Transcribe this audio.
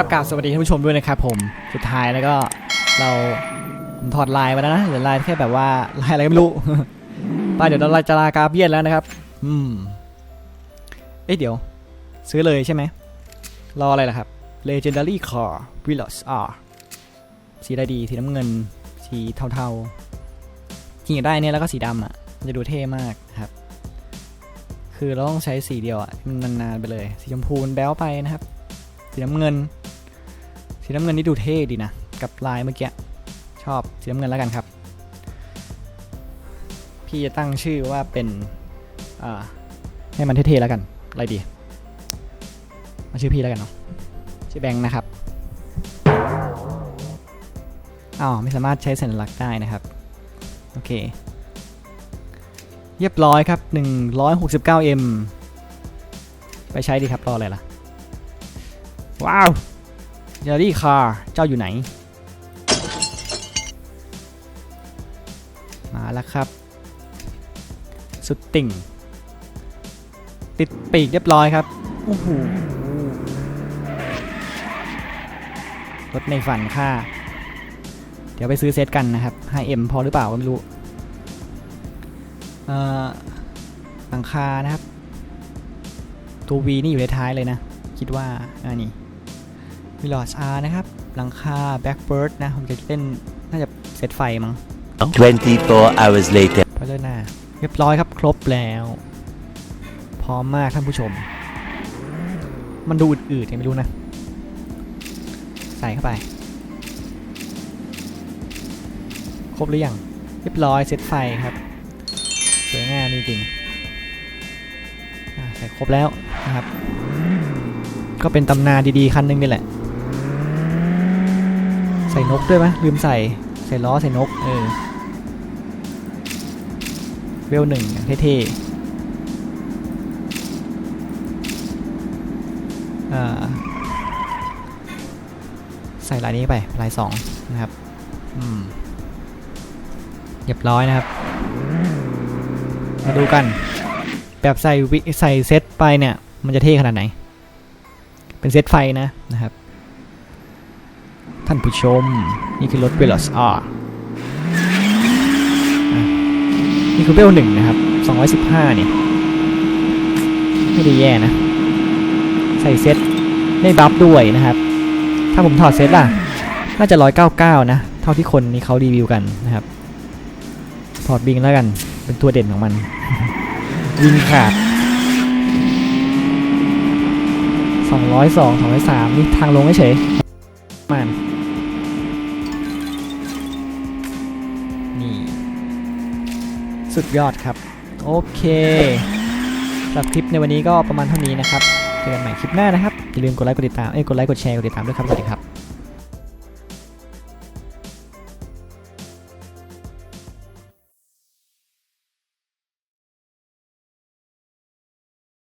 ครับกราบสวัสดีท่านผู้ชมด้วยนะครับผมสุดท้ายแล้วก็เราผมถอดลายมาแล้วนะเหลือลายแค่แบบว่าลายอะไรก็ไม่รู้ไปเดี๋ยวเราจะลากาเบียนแล้วนะครับ อืมเอ๊ะเดี๋ยว ซื้อเลยใช่ไหมรออะไรล่ะครับ Legendary Car v i l l a s R สีอะไรดีสีน้ำเงิน สีเทาๆจริงอยากได้เนี่ยแล้วก็สีดำอะจะดูเท่มากนะครับ คือเราต้องใช้สีเดียวอะมันนานๆไปเลย สีชมพูมันแบ๊วไปนะครับ สีน้ำเงิน สีน้ำเงินนี่ดูเท่ดีนะ กับลายเมื่อกี้ ชอบสีน้ำเงินแล้วกันครับ พี่จะตั้งชื่อว่าเป็นให้มันเท่ๆแล้วกัน อะไรดี มาชื่อพี่แล้วกันเนาะ ชื่อแบงค์นะครับอ้าวไม่สามารถใช้สัญลักษณ์ได้นะครับ โอเค เรียบร้อยครับ 169M ไปใช้ดีครับ รออะไรล่ะ ว้าว เจอรี่คาร์เจ้าอยู่ไหน มาแล้วครับ สุดติ่ง ติดปีกเรียบร้อยครับโอ้โหรถในฝันค่า เดี๋ยวไปซื้อเซตกันนะครับ 5M พอหรือเปล่าก็ไม่รู้ เอ่อหลังคานะครับ ตัว V นี่อยู่ในท้ายเลยนะ คิดว่าอันนี้ วิลลอสอาร์นะครับ หลังคาแบ็กเบิร์ดนะผมจะเล่นน่าจะเซตไฟมั้ง24 hours later. ไปเลยหน้าเรียบร้อยครับครบแล้ว พร้อมมากท่านผู้ชม มันดูอืดๆยังไม่รู้นะ ใส่เข้าไป ครบหรือยัง เรียบร้อยเซตไฟครับ สวยงามจริงๆอ่าใส่ครบแล้วนะครับ ก็เป็นตำนานดีๆ คันหนึงนี่แหละใส่นกด้วยไหมลืมใส่ใส่ล้อใส่นกเออเวลหนึ่งอย่างเท่ๆอ่าใส่ลายนี้ไปลายสองนะครับอืมเรียบร้อยนะครับ มาดูกัน แบบใส่วิใส่เซตไปเนี่ย มันจะเท่ขนาดไหน เป็นเซตไฟนะนะครับ ท่านผู้ชม นี่คือรถ v e l o s R นี่คือเบลหนึ่งนะครับ 215 เนี่ย ไม่ได้แย่นะ ใส่เซ็ตได้บัฟด้วยนะครับ ถ้าผมถอดเซ็ตล่ะ น่าจะ 199 นะ เท่าที่คนนี้เขารีวิวกันนะครับ ถอดบิงแล้วกัน เป็นตัวเด่นของมันวิงขาด202 203นี่ทางลงเฉย สุดยอดครับ โอเคสำหรับคลิปในวันนี้ก็ประมาณเท่านี้นะครับ เจอกันใหม่คลิปหน้านะครับ อย่าลืมกดไลค์กดติดตาม เอ้ย กดไลค์กดแชร์กดติดตามด้วยครับ สวัสดีครับ